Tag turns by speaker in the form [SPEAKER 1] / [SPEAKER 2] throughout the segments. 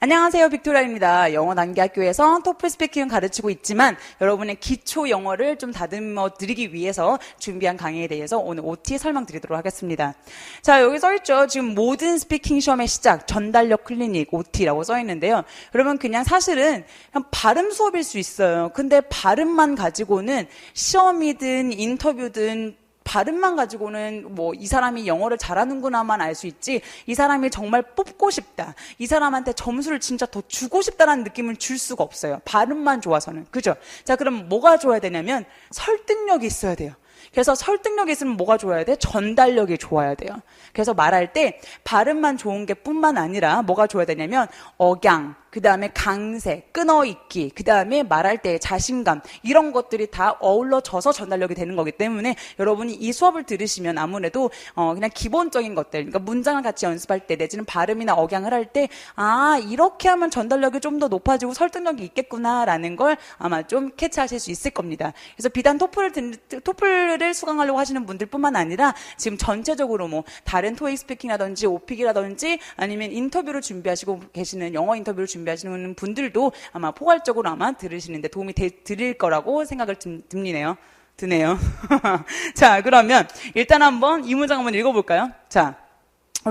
[SPEAKER 1] 안녕하세요. 빅토리아입니다. 영어 단기학교에서 토플 스피킹을 가르치고 있지만 여러분의 기초 영어를 좀 다듬어 드리기 위해서 준비한 강의에 대해서 오늘 OT 설명드리도록 하겠습니다. 자, 여기 써 있죠. 지금 모든 스피킹 시험의 시작, 전달력 클리닉 OT라고 써 있는데요. 여러분 그냥 사실은 그냥 발음 수업일 수 있어요. 근데 발음만 가지고는 시험이든 인터뷰든 발음만 가지고는 뭐 이 사람이 영어를 잘하는구나만 알 수 있지 이 사람이 정말 뽑고 싶다 이 사람한테 점수를 진짜 더 주고 싶다라는 느낌을 줄 수가 없어요 발음만 좋아서는 그죠 자 그럼 뭐가 좋아야 되냐면 설득력이 있어야 돼요 그래서 설득력이 있으면 뭐가 좋아야 돼? 전달력이 좋아야 돼요. 그래서 말할 때 발음만 좋은 게 뿐만 아니라 뭐가 좋아야 되냐면 억양, 그 다음에 강세, 끊어있기, 그 다음에 말할 때 자신감 이런 것들이 다 어울러져서 전달력이 되는 거기 때문에 여러분이 이 수업을 들으시면 아무래도 어 그냥 기본적인 것들, 그러니까 문장을 같이 연습할 때 내지는 발음이나 억양을 할 때 아 이렇게 하면 전달력이 좀 더 높아지고 설득력이 있겠구나라는 걸 아마 좀 캐치하실 수 있을 겁니다. 그래서 비단 토플을 듣, 토플을 수강하려고 하시는 분들뿐만 아니라 지금 전체적으로 뭐 다른 토익 스피킹이라든지 오픽이라든지 아니면 인터뷰를 준비하시고 계시는 영어 인터뷰를 준비 준비하시는 분들도 아마 포괄적으로 아마 들으시는데 도움이 되, 드릴 거라고 생각을 듭, 듭니네요. 드네요. 자, 그러면 일단 한번 이 문장 한번 읽어볼까요? 자,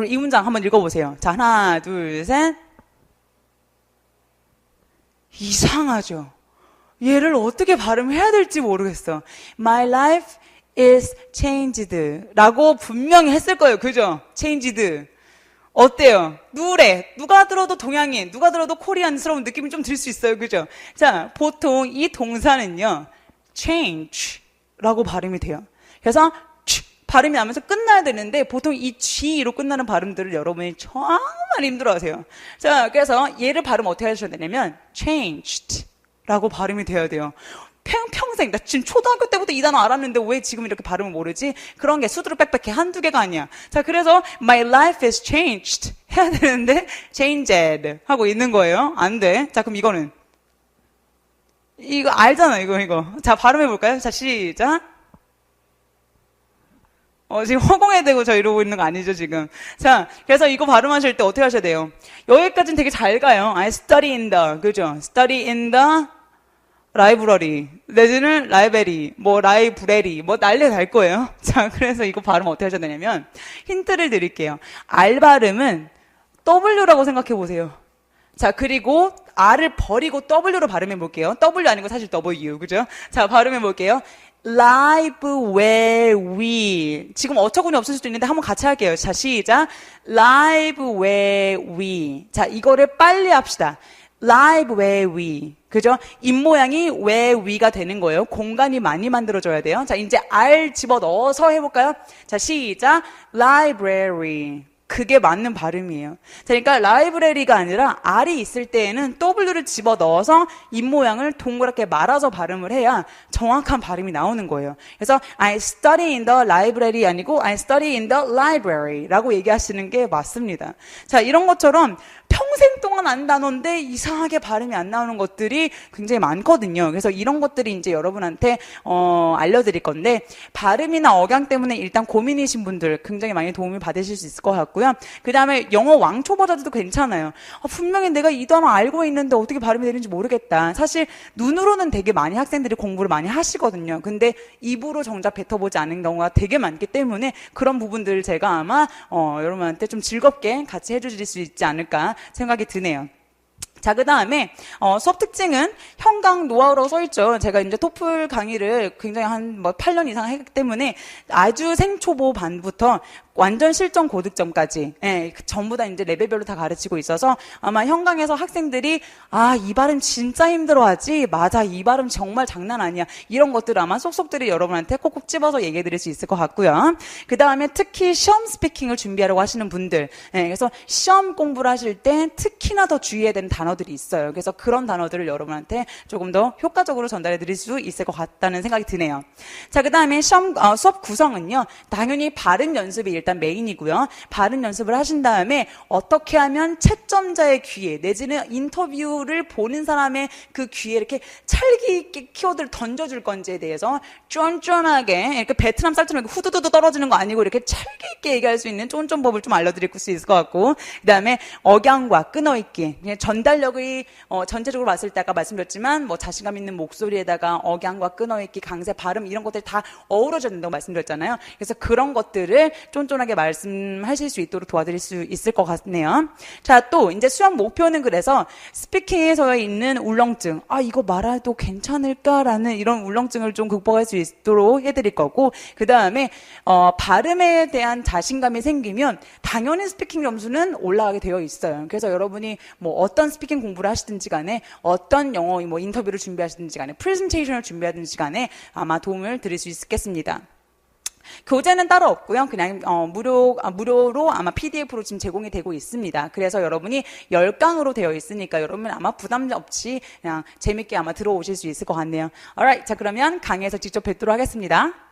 [SPEAKER 1] 이 문장 한번 읽어보세요. 자, 하나, 둘, 셋. 이상하죠? 얘를 어떻게 발음해야 될지 모르겠어. My life is changed. 라고 분명히 했을 거예요. 그죠? changed. 어때요? 누래. 누가 들어도 동양인, 누가 들어도 코리안스러운 느낌이 좀 들 수 있어요. 그죠? 자, 보통 이 동사는요, change라고 발음이 돼요. 그래서 발음이 나면서 끝나야 되는데 보통 이 G로 끝나는 발음들을 여러분이 정말 힘들어 하세요. 자, 그래서 얘를 발음 어떻게 하셔야 되냐면 changed라고 발음이 돼야 돼요. 평생, 나 지금 초등학교 때부터 이 단어 알았는데 왜 지금 이렇게 발음을 모르지? 그런 게 수두룩 빽빽해. 한두 개가 아니야. 자, 그래서 my life is changed. 해야 되는데 changed 하고 있는 거예요. 안 돼. 자, 그럼 이거는. 이거 알잖아, 이거, 이거. 자, 발음해 볼까요? 자, 시작. 어, 지금 허공에 대고 저 이러고 있는 거 아니죠, 지금. 자, 그래서 이거 발음하실 때 어떻게 하셔야 돼요? 여기까지는 되게 잘 가요. I study in the, 그죠? study in the 라이브러리, 내지는 라이베리, 뭐 라이브레리, 뭐 난리 날 거예요. 자, 그래서 이거 발음 어떻게 하셔야 되냐면 힌트를 드릴게요. R 발음은 W라고 생각해 보세요. 자, 그리고 R을 버리고 W로 발음해 볼게요. W 아니고 사실 W, 그죠? 자, 발음해 볼게요. live where we 지금 어처구니 없을 수도 있는데 한번 같이 할게요. 자, 시작. live where we 자, 이거를 빨리 합시다. Live where we. 그죠? 입모양이 where we가 되는 거예요. 공간이 많이 만들어져야 돼요. 자, 이제 R 집어 넣어서 해볼까요? 자, 시작. library. 그게 맞는 발음이에요. 자, 그러니까 라이브러리가 아니라 R이 있을 때에는 W를 집어 넣어서 입모양을 동그랗게 말아서 발음을 해야 정확한 발음이 나오는 거예요. 그래서 I study in the library 아니고 I study in the library라고 얘기하시는 게 맞습니다. 자, 이런 것처럼 평 생 동안 안 단어인데 이상하게 발음이 안 나오는 것들이 굉장히 많거든요. 그래서 이런 것들이 이제 여러분한테 어, 알려드릴 건데 발음이나 억양 때문에 일단 고민이신 분들 굉장히 많이 도움을 받으실 수 있을 것 같고요. 그 다음에 영어 왕초보자들도 괜찮아요. 아, 분명히 내가 이 단어 알고 있는데 어떻게 발음이 되는지 모르겠다. 사실 눈으로는 되게 많이 학생들이 공부를 많이 하시거든요. 근데 입으로 정작 뱉어보지 않은 경우가 되게 많기 때문에 그런 부분들을 제가 아마 어, 여러분한테 좀 즐겁게 같이 해주실 수 있지 않을까 생각 이 드네요. 자, 그 다음에, 어, 수업 특징은 형강 노하우라고 써있죠. 제가 이제 토플 강의를 굉장히 한 뭐 8년 이상 했기 때문에 아주 생초보 반부터 완전 실전 고득점까지. 예, 그 전부 다 이제 레벨별로 다 가르치고 있어서 아마 현강에서 학생들이 아 이 발음 진짜 힘들어하지? 맞아 이 발음 정말 장난 아니야. 이런 것들 아마 속속들이 여러분한테 콕콕 집어서 얘기해 드릴 수 있을 것 같고요. 그 다음에 특히 시험 스피킹을 준비하려고 하시는 분들. 예, 그래서 시험 공부를 하실 때 특히나 더 주의해야 되는 단어들이 있어요. 그래서 그런 단어들을 여러분한테 조금 더 효과적으로 전달해 드릴 수 있을 것 같다는 생각이 드네요. 자 그 다음에 시험 어, 수업 구성은요 당연히 발음 연습이 일단 메인이고요. 발음 연습을 하신 다음에 어떻게 하면 채점자의 귀에 내지는 인터뷰를 보는 사람의 그 귀에 이렇게 찰기 있게 키워드를 던져줄 건지에 대해서 쫀쫀하게 이렇게 베트남 쌀처럼 후두두두 떨어지는 거 아니고 이렇게 찰기 있게 얘기할 수 있는 쫀쫀법을 좀 알려드릴 수 있을 것 같고 그다음에 억양과 끊어있기 전달력이 어, 전체적으로 봤을 때 아까 말씀드렸지만 뭐 자신감 있는 목소리에다가 억양과 끊어있기 강세 발음 이런 것들이 다 어우러져야 된다고 말씀드렸잖아요 그래서 그런 것들을 쫀쫀 하게 말씀하실 수 있도록 도와드릴 수 있을 것 같네요 자 또 이제 수험 목표는 그래서 스피킹에서 있는 울렁증 아 이거 말해도 괜찮을까라는 이런 울렁증을 좀 극복할 수 있도록 해드릴 거고 그 다음에 어, 발음에 대한 자신감이 생기면 당연히 스피킹 점수는 올라가게 되어 있어요. 그래서 여러분이 뭐 어떤 스피킹 공부를 하시든지 간에 어떤 영어 뭐 인터뷰를 준비하시든지 간에 프레젠테이션을 준비하든지 간에 아마 도움을 드릴 수 있겠습니다. 교재는 따로 없고요. 그냥 어, 무료 아, 무료로 아마 PDF로 지금 제공이 되고 있습니다. 그래서 여러분이 10강으로 되어 있으니까 여러분 아마 부담 없이 그냥 재밌게 아마 들어오실 수 있을 것 같네요. alright. 자, 그러면 강의에서 직접 뵙도록 하겠습니다.